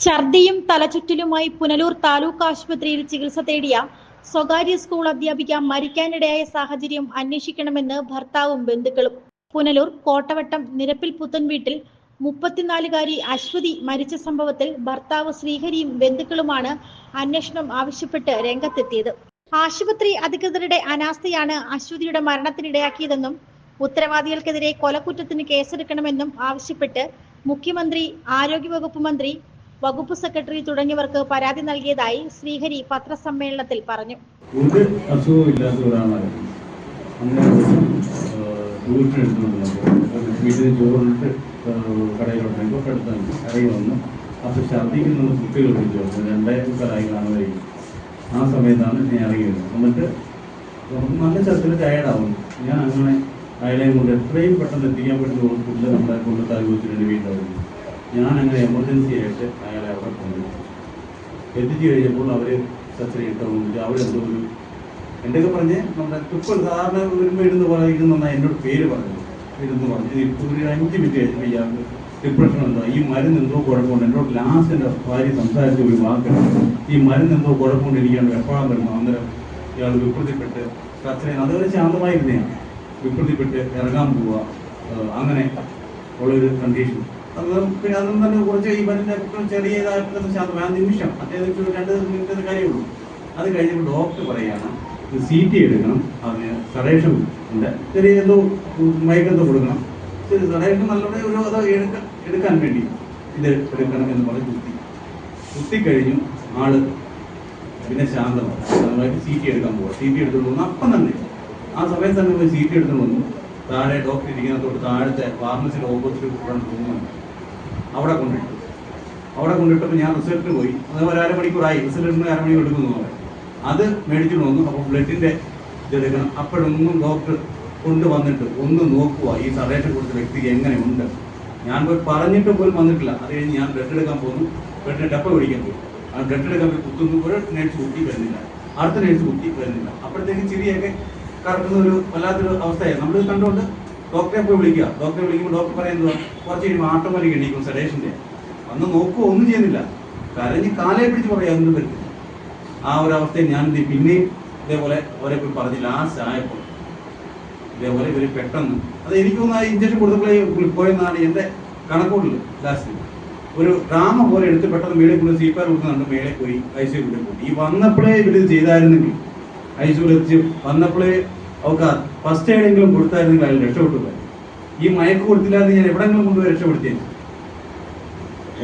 ഛർദിയും തലചുറ്റലുമായി പുനലൂർ താലൂക്ക് ആശുപത്രിയിൽ ചികിത്സ തേടിയ സ്വകാര്യ സ്കൂൾ അധ്യാപിക മരിക്കാനിടയായ സാഹചര്യം അന്വേഷിക്കണമെന്ന് ഭർത്താവും ബന്ധുക്കളും. പുനലൂർ കോട്ടവട്ടം നിരപ്പിൽ പുത്തൻ വീട്ടിൽ മുപ്പത്തിനാലുകാരി അശ്വതി മരിച്ച സംഭവത്തിൽ ഭർത്താവ് ശ്രീഹരിയും ബന്ധുക്കളുമാണ് അന്വേഷണം ആവശ്യപ്പെട്ട് രംഗത്തെത്തിയത്. ആശുപത്രി അധികൃതരുടെ അനാസ്ഥയാണ് അശ്വതിയുടെ മരണത്തിനിടയാക്കിയതെന്നും ഉത്തരവാദികൾക്കെതിരെ കൊലക്കുറ്റത്തിന് കേസെടുക്കണമെന്നും ആവശ്യപ്പെട്ട് മുഖ്യമന്ത്രി ആരോഗ്യവകുപ്പ് മന്ത്രി വകുപ്പ് സെക്രട്ടറി തുടങ്ങിയവർക്ക് പരാതി നൽകിയതായി ശ്രീഹരി പത്രസമ്മേളനത്തിൽ പറഞ്ഞു. വീട്ടിൽ ചോറിട്ട് കുട്ടികൾ വിളിച്ചു രണ്ടേ മുക്കാലായി കാണുമായിരിക്കും ആ സമയത്താണ് ഞാൻ ഇറങ്ങി എന്നിട്ട് നല്ല ചർച്ചയിൽ ടയർഡാവുന്നു ഞാൻ അങ്ങനെ അയാളെയും കൊണ്ട് എത്രയും പെട്ടെന്ന് എത്തിക്കാൻ പറ്റുന്ന ഹോസ്പിറ്റലിൽ കൊണ്ട് കൊണ്ടുത്താൽ വേണ്ടി ഞാൻ അങ്ങനെ എമർജൻസി ആയിട്ട് അയാളെ അവിടെ കൊണ്ടു എത്തിച്ചു കഴിഞ്ഞപ്പോൾ അവർ സർജറി ഇട്ടു അവിടെ എന്തോ ഒരു എന്തൊക്കെ പറഞ്ഞ് നമ്മുടെ തുപ്പൽ സാധാരണ വരുമ്പോൾ ഇരുന്ന് പറയുന്ന എന്നോട് പേര് പറഞ്ഞു. ഇരുന്ന് പറഞ്ഞു ഇപ്പോൾ ഒരു അഞ്ച് മിനിറ്റ് കഴിഞ്ഞപ്പോൾ ഡിപ്രഷൻ ഉണ്ടോ? ഈ മരുന്ന് എന്തോ കുഴപ്പമുണ്ട്. എന്നോട് ലാസ്റ്റ് എന്റെ ഭാര്യ സംസാരിച്ച ഒരു വാക്കുണ്ട് ഈ മരുന്ന് എന്തോ കുഴപ്പമുണ്ട് എനിക്കാണ് എപ്പോഴാണ് വരുന്നത് അന്നേരം ഇയാൾ വിപ്രതിപ്പെട്ട് സർജറി അതുവരെ ശാന്തമായിരുന്നെയാണ് വിപ്രതിപ്പെട്ട് ഇറങ്ങാൻ പോവുക അങ്ങനെ ഉള്ളൊരു കണ്ടീഷൻ അത് പിന്നെ അതും തന്നെ കുറച്ച് ഈ മരുന്ന് ചെറിയ ഇതായിട്ടുള്ള ശാന്തമായി ആ നിമിഷം അദ്ദേഹം രണ്ട് മിനിറ്റ് കാര്യമുള്ളൂ. അത് കഴിഞ്ഞപ്പോൾ ഡോക്ടർ പറയുകയാണ് സി ടി എടുക്കണം അതിന് സഡേഷൻ ഉണ്ട്. ചെറിയ എന്തോ മയക്കെന്തോ കൊടുക്കണം. ശരി സഡേഷൻ നല്ലോണം ഒരു അത് എടുക്കാൻ എടുക്കാൻ വേണ്ടി ഇത് എടുക്കണം എന്ന് പറഞ്ഞ് കുത്തി. കുത്തി കഴിഞ്ഞു ആൾ പിന്നെ ശാന്തമാണ് ശാന്തമായിട്ട് സി ടി എടുക്കാൻ പോവാം. സി ടി എടുത്തുകൊണ്ട് വന്നു. അപ്പം തന്നെ ആ സമയത്ത് തന്നെ പോയി സി ടി എടുത്തുകൊണ്ട് വന്നു. താഴെ ഡോക്ടർ ഇരിക്കുന്നതോട് താഴത്തെ ഫാർമസിയുടെ ഓപ്പോസിറ്റ് റൂമുണ്ട് അവിടെ കൊണ്ടിട്ടു. അവിടെ കൊണ്ടിട്ടപ്പോൾ ഞാൻ റിസൾട്ട് പോയി. അതേപോലെ അരമണിക്കൂറായി. റിസൾട്ടിന് അരമണി എടുക്കുന്നു പറഞ്ഞു. അത് മേടിച്ചിട്ട് വന്നു അപ്പോൾ ബ്ലഡിന്റെ ഇതെടുക്കണം അപ്പോഴൊന്നും ഡോക്ടർ കൊണ്ടുവന്നിട്ട് ഒന്ന് നോക്കുക ഈ സർവേഷൻ കൊടുത്ത വ്യക്തിക്ക് എങ്ങനെയുണ്ട്? ഞാൻ പോയി പറഞ്ഞിട്ട് പോലും വന്നിട്ടില്ല. അത് കഴിഞ്ഞ് ഞാൻ ബ്ലഡ് എടുക്കാൻ പോകുന്നു ബ്ലഡിന് ഡപ്പ പിടിക്കാൻ പോയി. ആ ബ്ലഡ് എടുക്കാൻ പോയി കുത്തുന്നു. ഒരു നേഴ്സ് കുത്തി വരുന്നില്ല. അടുത്ത നേഴ്സ് കുത്തി വരുന്നില്ല. അപ്പോഴത്തേക്ക് ചിരിയൊക്കെ കറക്കുന്ന ഒരു വല്ലാത്തൊരു അവസ്ഥയായി നമ്മൾ കണ്ടുകൊണ്ട് ഡോക്ടറെ പോയി വിളിക്കുക. ഡോക്ടറെ വിളിക്കുമ്പോൾ ഡോക്ടർ പറയുന്നത് കുറച്ച് കഴിയുമ്പോൾ വരെ എണീക്കും സഡേഷന്റെ അന്ന് നോക്കുക ഒന്നും ചെയ്യുന്നില്ല. കരഞ്ഞ് കാലേ പിടിച്ച് പറയാം ഒന്നും പറ്റില്ല. ആ ഒരു അവസ്ഥയിൽ ഞാൻ? പിന്നെയും ഇതേപോലെ അവരെ പോയി പറഞ്ഞ് ലാസ്റ്റ് ആയപ്പോൾ ഇതേപോലെ ഇവർ പെട്ടെന്ന് അത് എനിക്കൊന്ന് ആ ഇഞ്ചക്ഷൻ കൊടുത്തപ്പോഴേ പോയെന്നാണ് എന്റെ കണക്കൂട്ടിൽ ലാസ്റ്റ് ഒരു ഡ്രാമ പോലെ എടുത്ത് പെട്ടെന്ന് മേളിൽ കൊണ്ട് സീപ്പാർ കൊടുക്കുന്നുണ്ട് മേളിൽ പോയി ഐ സി കൊണ്ട് പോയി. ഈ വന്നപ്പോഴേ ഇവർ ചെയ്തായിരുന്നെങ്കിൽ ഐ സിയിൽ എത്തിച്ച് വന്നപ്പോഴേ അവർക്ക് ഫസ്റ്റ് എയ്ഡെങ്കിലും കൊടുത്തായിരുന്നെങ്കിൽ അയാൾ രക്ഷപ്പെട്ടു. ഈ മയക്ക് കൊടുത്തില്ലാതെ ഞാൻ എവിടെങ്കിലും കൊണ്ടുപോയി രക്ഷപ്പെടുത്തിയത്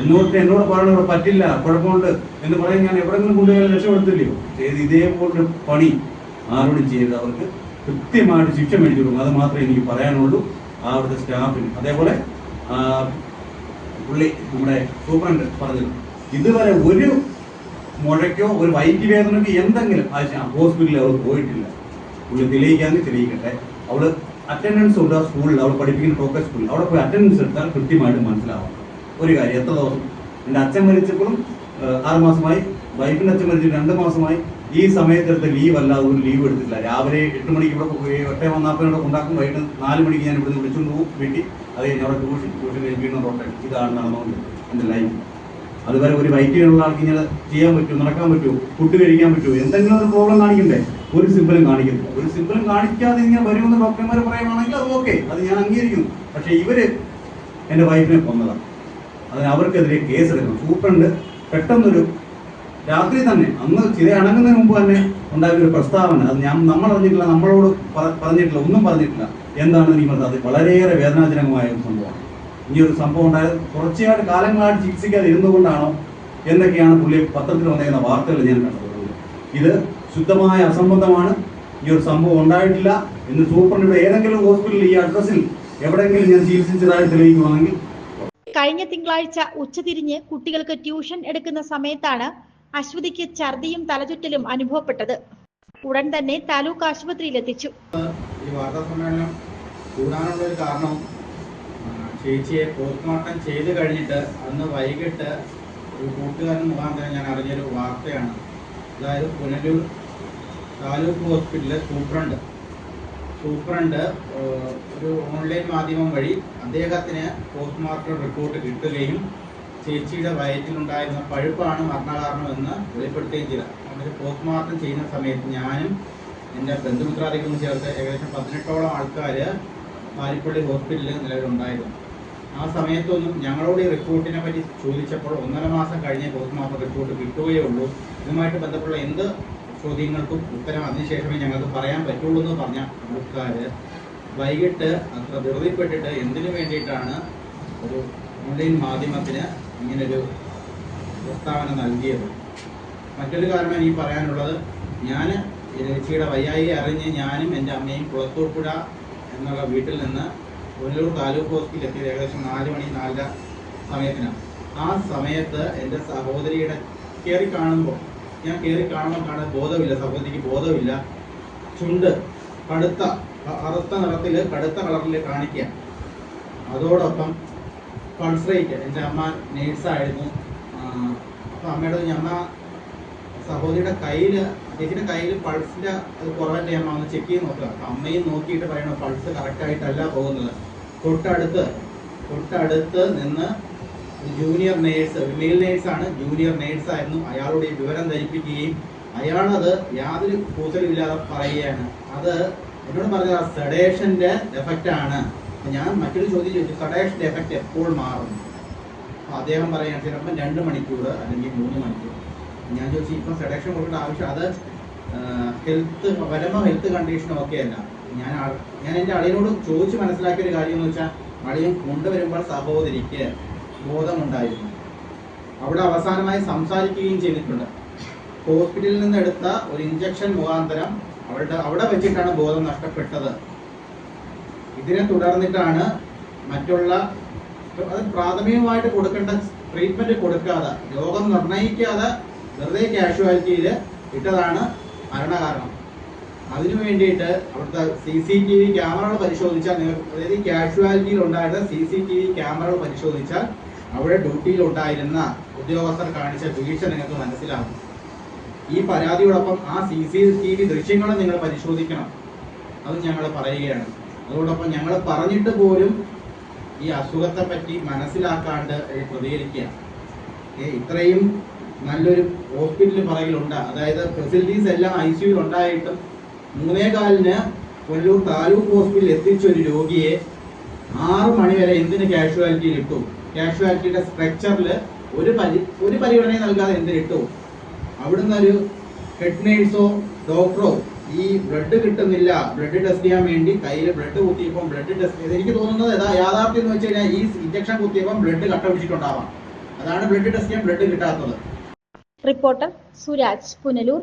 എന്നോട് എന്നോട് പറയണോ പറ്റില്ല കുഴപ്പമുണ്ട് എന്ന് പറയാൻ ഞാൻ എവിടെങ്കിലും കൊണ്ടുപോയാൽ രക്ഷപ്പെടുത്തില്ലയോ ചെയ്ത് ഇതേപോലൊരു പണി ആരോടും ചെയ്ത് അവർക്ക് കൃത്യമായിട്ട് ശിക്ഷ മേടിച്ചു കൊടുക്കും. അത് മാത്രമേ എനിക്ക് പറയാനുള്ളൂ. ആ അവിടുത്തെ സ്റ്റാഫിന്. അതേപോലെ പുള്ളി നമ്മുടെ സൂപ്രണ്ട് പറഞ്ഞത് ഇതുവരെ ഒരു മുഴയ്ക്കോ ഒരു വൈകി വേദനയ്ക്കോ എന്തെങ്കിലും ആവശ്യം ഹോസ്പിറ്റലിൽ അവർ പോയിട്ടില്ല. പുള്ളി തെളിയിക്കാമെങ്കിൽ തെളിയിക്കട്ടെ. അവൾ അറ്റൻഡൻസ് ഉണ്ട് ആ സ്കൂളിൽ അവൾ പഠിപ്പിക്കുന്ന ടോക്കൺ സ്കൂളിൽ അവിടെ പോയി അറ്റൻഡൻസ് എടുത്താൽ കൃത്യമായിട്ട് മനസ്സിലാവും. ഒരു കാര്യം എത്ര ദിവസം? എന്റെ അച്ഛൻ മരിച്ചപ്പോഴും ആറുമാസമായി ആറ് മാസമായി. വൈഫിന്റെ അച്ഛൻ മരിച്ചിട്ട് രണ്ട് മാസമായി. ഈ സമയത്തെടുത്ത ലീവ് അല്ലാതെ ഒരു ലീവ് എടുത്തിട്ടില്ല. രാവിലെ എട്ട് മണിക്ക് ഇവിടെ എട്ടേ വന്നാപ്പിനോട് ഉണ്ടാക്കും വൈകിട്ട് നാല് മണിക്ക് ഞാൻ ഇവിടുന്ന് വിളിച്ചുകൊണ്ട് പോകും. വീട്ടിൽ. അത് കഴിഞ്ഞ് അവിടെ ട്യൂഷൻ ട്യൂഷൻ വീണ്ടും ഇതാണ് നടന്നുകൊണ്ട് എന്റെ ലൈഫ് അതുവരെ ഒരു വൈറ്റിയുള്ള ആൾക്ക് ഇങ്ങനെ ചെയ്യാൻ പറ്റുമോ നടക്കാൻ പറ്റുമോ ഫുഡ് കഴിക്കാൻ പറ്റുമോ എന്തെങ്കിലും ഒരു പ്രോബ്ലം കാണിക്കണ്ടേ? ഒരു സിമ്പിളും കാണിക്കുന്നു ഒരു സിമ്പിളും കാണിക്കാതെ ഇങ്ങനെ വരുമെന്ന് ഡോക്ടർമാർ പറയുകയാണെങ്കിൽ അത് ഓക്കെ അത് ഞാൻ അംഗീകരിക്കുന്നു. പക്ഷേ ഇവർ എന്റെ വൈഫിനെ കൊന്നതാണ്. അതിന് അവർക്കെതിരെ കേസ് എടുക്കണം സൂപ്രണ്ട് പെട്ടെന്നൊരു രാത്രി തന്നെ അന്ന് ചില അണങ്ങുന്നതിന് മുമ്പ് തന്നെ ഉണ്ടാക്കിയൊരു പ്രസ്താവന. അത് ഞാൻ നമ്മൾ അറിഞ്ഞിട്ടില്ല നമ്മളോട് പറഞ്ഞിട്ടില്ല ഒന്നും പറഞ്ഞിട്ടില്ല. എനിക്ക് പറഞ്ഞത് അത് വളരെയേറെ വേദനാജനകമായ സംഭവമാണ്. ഈ ഒരു സംഭവം ഉണ്ടായത് തുടർച്ചയായിട്ട് കാലങ്ങളായിട്ട് ചികിത്സിക്കാതെ ഇരുന്നുകൊണ്ടാണോ എന്നൊക്കെയാണ് പുള്ളി പത്രത്തിൽ വന്നിരുന്ന വാർത്തകൾ ഞാൻ കണ്ടത്. ഇത് ശുദ്ധമായ അസംബന്ധമാണ്. ഈ ഒരു സംഭവം ഉണ്ടായിട്ടില്ല ഇന്ന് സൂപ്രണ്ടിയുടെ ഏതെങ്കിലും ഹോസ്പിറ്റലിൽ ഈ അഡ്രസ്സിൽ എവിടെയെങ്കിലും ഞാൻ ചികിത്സിച്ചതായി തെളിയിക്കുവാണെങ്കിൽ കഴിഞ്ഞ തിങ്കളാഴ്ച ഉച്ചതിരിഞ്ഞ് കുട്ടികൾക്ക് ട്യൂഷൻ എടുക്കുന്ന സമയത്താണ് അശ്വതിക്ക് ഛർദിയും തലചുറ്റലും അനുഭവപ്പെട്ടത്. ഉടൻ തന്നെ താലൂക്ക് ആശുപത്രിയിൽ എത്തിച്ചു ഈ വാർത്താ സമ്മേളനം കൂടാനുള്ള ഒരു കാരണം ചേച്ചിയെ പോസ്റ്റ്മോർട്ടം ചെയ്ത് കഴിഞ്ഞിട്ട് അന്ന് വൈകിട്ട് ഒരു കൂട്ടുകാരൻ മുഖാന്തരം ഞാൻ അറിഞ്ഞൊരു വാർത്തയാണ്. അതായത് പുനലൂർ താലൂക്ക് ഹോസ്പിറ്റലിലെ സൂപ്രണ്ട്. സൂപ്രണ്ട് ഒരു ഓൺലൈൻ മാധ്യമം വഴി അദ്ദേഹത്തിന് പോസ്റ്റ്മോർട്ടം റിപ്പോർട്ട് കിട്ടുകയും ചേച്ചിയുടെ വയറ്റിലുണ്ടായിരുന്ന പഴുപ്പാണ് മരണകാരണമെന്ന് വെളിപ്പെടുത്തുകയും ചെയ്തത് അങ്ങനെ പോസ്റ്റ്മോർട്ടം ചെയ്യുന്ന സമയത്ത് ഞാനും എന്റെ ബന്ധുമിത്രാദികളും ചേർത്ത് ഏകദേശം പതിനെട്ടോളം ആൾക്കാർ പാരിപ്പള്ളി ഹോസ്പിറ്റലിൽ നിലവിലുണ്ടായിരുന്നു. ആ സമയത്തൊന്നും ഞങ്ങളോട് ഈ റിപ്പോർട്ടിനെ പറ്റി ചോദിച്ചപ്പോൾ ഒന്നര മാസം കഴിഞ്ഞേ പോസ്റ്റ്മോർട്ടം റിപ്പോർട്ട് കിട്ടുകയേ ഉള്ളൂ. ഇതുമായിട്ട് ബന്ധപ്പെട്ട എന്ത് ചോദ്യങ്ങൾക്കും ഉത്തരം അതിനുശേഷമേ ഞങ്ങൾക്ക് പറയാൻ പറ്റുള്ളൂ എന്ന് പറഞ്ഞ ആൾക്കാർ വൈകിട്ട് അത്ര ധൃതിപ്പെട്ടിട്ട് എന്തിനു വേണ്ടിയിട്ടാണ് ഒരു ഓൺലൈൻ മാധ്യമത്തിന് ഇങ്ങനൊരു പ്രസ്താവന നൽകിയത്? മറ്റൊരു കാരണം എനിക്ക് പറയാനുള്ളത്. ഞാൻ രചിയുടെ വയ്യായി അറിഞ്ഞ് ഞാനും എന്റെ അമ്മയും കുളത്തൂർപ്പുഴ എന്നുള്ള വീട്ടിൽ നിന്ന് ഒല്ലൂർ താലൂക്ക് ഹോസ്പിറ്റലിൽ എത്തിയത് ഏകദേശം നാല് മണി നാലര സമയത്തിനാണ് ആ സമയത്ത് എന്റെ സഹോദരിയുടെ കയറി കാണുമ്പോൾ ഞാൻ കയറി കാണുമ്പോൾ കാണാൻ ബോധമില്ല സഹോദരിക്ക് ബോധമില്ല. ചുണ്ട് കടുത്ത കറുത്ത നിറത്തിൽ കടുത്ത കളറിൽ കാണിക്കുക അതോടൊപ്പം പൾസ് റേറ്റ് എന്റെ അമ്മ നേഴ്സായിരുന്നു. അപ്പോൾ അമ്മയുടെ ഞാൻ അമ്മ സഹോദരിയുടെ കയ്യിൽ അദ്ദേഹത്തിന്റെ കയ്യിൽ പൾസിന്റെ കുറവല്ലേ അമ്മ? ഒന്ന് ചെക്ക് ചെയ്ത് നോക്കുക അമ്മയും നോക്കിയിട്ട് പറയണം പൾസ് കറക്റ്റായിട്ടല്ല പോകുന്നത്. തൊട്ടടുത്ത് തൊട്ടടുത്ത് നിന്ന് ജൂനിയർ നേഴ്സ് മെയിൽ നേഴ്സാണ് ജൂനിയർ നേഴ്സായിരുന്നു അയാളുടെ വിവരം ധരിപ്പിക്കുകയും അയാളത് യാതൊരു കൂസലുമില്ലാതെ പറയുകയാണ്. അത് എന്നോട് സഡേഷന്റെ എഫക്റ്റ് ആണ്. ഞാൻ മറ്റൊരു ചോദ്യം ചോദിച്ചു സെഡേഷന്റെ എഫക്റ്റ് എപ്പോൾ മാറും? അപ്പോൾ അദ്ദേഹം പറയുകയാണ് ചിലപ്പോൾ രണ്ട് മണിക്കൂർ അല്ലെങ്കിൽ മൂന്ന് മണിക്കൂർ ഞാൻ ചോദിച്ചു ഇപ്പം സഡേഷൻ കൊടുക്കേണ്ട ആവശ്യം അത് ഹെൽത്ത് പരമ ഹെൽത്ത് കണ്ടീഷനും ഒക്കെ അല്ല. ഞാൻ ഞാൻ എന്റെ അളിയനോട് ചോദിച്ച് മനസ്സിലാക്കിയ ഒരു കാര്യം എന്ന് വെച്ചാൽ അളിയൻ കൊണ്ടുവരുമ്പോൾ സഹോദരിക്ക് ബോധമുണ്ടായിരുന്നു. അവിടെ അവസാനമായി സംസാരിക്കുകയും ചെയ്തിട്ടുണ്ട്. ഹോസ്പിറ്റലിൽ നിന്ന് എടുത്ത ഒരു ഇഞ്ചക്ഷൻ മുഖാന്തരം അവളുടെ അവിടെ വെച്ചിട്ടാണ് ബോധം നഷ്ടപ്പെട്ടത്. ഇതിനെ തുടർന്നിട്ടാണ് മറ്റുള്ള അത് പ്രാഥമികമായിട്ട് കൊടുക്കേണ്ട ട്രീറ്റ്മെന്റ് കൊടുക്കാതെ രോഗം നിർണയിക്കാതെ വെറുതെ കാഷ്വാലിറ്റിയിൽ ഇട്ടതാണ് മരണകാരണം. അതിനു വേണ്ടിയിട്ട് അവിടുത്തെ സി സി ടി വി ക്യാമറകൾ പരിശോധിച്ചാൽ നിങ്ങൾ അതായത് ഈ കാഷ്വാലിറ്റിയിൽ ഉണ്ടായിരുന്ന സി സി ടി വി ക്യാമറകൾ പരിശോധിച്ചാൽ അവിടെ ഡ്യൂട്ടിയിൽ ഉണ്ടായിരുന്ന ഉദ്യോഗസ്ഥർ കാണിച്ച വീഴ്ച നിങ്ങൾക്ക് മനസ്സിലാകും. ഈ പരാതിയോടൊപ്പം ആ സി സി ടി വി ദൃശ്യങ്ങളും നിങ്ങൾ പരിശോധിക്കണം. അത് ഞങ്ങൾ പറയുകയാണ്. അതോടൊപ്പം ഞങ്ങൾ പറഞ്ഞിട്ട് പോലും ഈ അസുഖത്തെ പറ്റി മനസ്സിലാക്കാണ്ട് പ്രതികരിക്കുക ഇത്രയും നല്ലൊരു ഹോസ്പിറ്റൽ പറയിലുണ്ട് അതായത് ഫെസിലിറ്റീസ് എല്ലാം ഐ സിയുയിൽ ഉണ്ടായിട്ടും മൂന്നേ കാലിന് കൊല്ലൂർ താലൂക്ക് ഹോസ്പിറ്റലിൽ എത്തിച്ച ഒരു രോഗിയെ ആറ് മണിവരെ എന്തിന് കാഷ്വാലിറ്റിയിൽ ഇട്ടു? കാഷ്വാലിറ്റിയുടെ സ്ട്രക്ചറിൽ ഒരു പരി ഒരു പരിഗണനയും നൽകാതെ എന്തിനിട്ടു അവിടുന്ന് ഒരു ഹെഡ് നേഴ്സോ ഡോക്ടറോ ഈ ബ്ലഡ് കിട്ടുന്നില്ല. ബ്ലഡ് ടെസ്റ്റ് ചെയ്യാൻ വേണ്ടി കയ്യിൽ ബ്ലഡ് കുത്തിയപ്പോൾ ബ്ലഡ് ടെസ്റ്റ് എനിക്ക് തോന്നുന്നത് യാഥാർത്ഥ്യം എന്ന് വെച്ച് കഴിഞ്ഞാൽ ഈ ഇഞ്ചക്ഷൻ കുത്തിയപ്പോൾ ബ്ലഡ് കട്ട പിടിച്ചിട്ടുണ്ടാവാം. അതാണ് ബ്ലഡ് ടെസ്റ്റ് ചെയ്യാൻ ബ്ലഡ് കിട്ടാത്തത്. റിപ്പോർട്ടർ സുരാജ് പുനലൂർ.